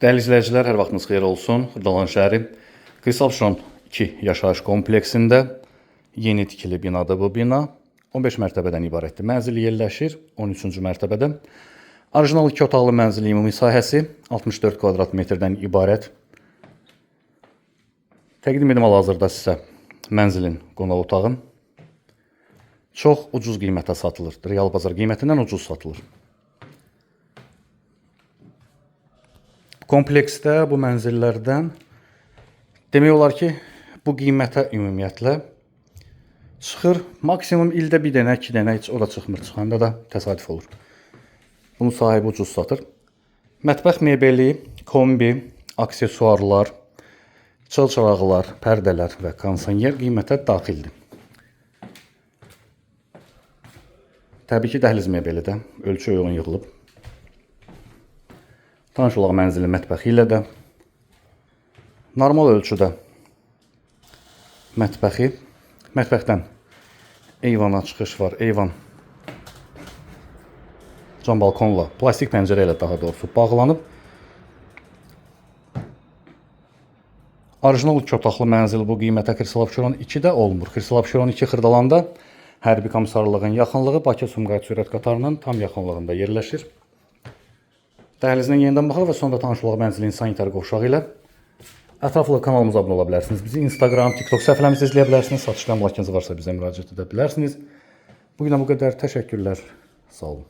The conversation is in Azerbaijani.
Dəyərli izləyicilər, hər vaxtınız xeyir olsun. Xırdalan şəhəri Krisalşon 2 yaşayış kompleksində yeni tikili binadır bu bina. 15 mərtəbədən ibarətdir. Mənzil yerləşir 13-cü mərtəbədə. Orijinal 2 otaqlı mənzil ümumi sahəsi 64 kvadrat metrdən ibarət. Təqdim edim hal-hazırda sizə mənzilin qonaq otağın çox ucuz qiymətə satılır. Real bazar qiymətindən ucuz satılır. Kompleksdə bu mənzillərdən demək olar ki, bu qiymətə ümumiyyətlə çıxır. Maksimum ildə bir dənə, iki dənə heç o da çıxmır. Çıxanda da təsadüf olur. Bunun sahibi ucuz satır. Mətbəx mebeli, kombi, aksesuarlar, çıl-çıraqlar, pərdələr və konsanyer qiymətə daxildir. Təbii ki, dəhliz mebeli də ölçü uyğun yığılıb. Tanış olaq mənzilin mətbəxi ilə də normal ölçüdə mətbəxi. Mətbəxdən eyvana çıxış var. Eyvan cam balkonla, plastik pəncərə ilə daha doğrusu bağlanıb. Orijinal iki otaqlı mənzil bu qiymətə Xrislov 2-də olmur. Xrislov 2 Xırdalanda hərbi komissarlığın yaxınlığı Bakı Sumqayıt sürət qatarının tam yaxınlığında yerləşir. Dəhlizdən yenidən baxaq və sonra tanış olaq mənzilin sanitar qovşağı ilə. Ətraflı kanalımıza abunə ola bilərsiniz. Bizi Instagram, TikTok səhifələrimizi izləyə bilərsiniz. Satışdan mülakiniz varsa bizə müraciət edə bilərsiniz. Bu günə bu qədər. Təşəkkürlər. Sağ olun.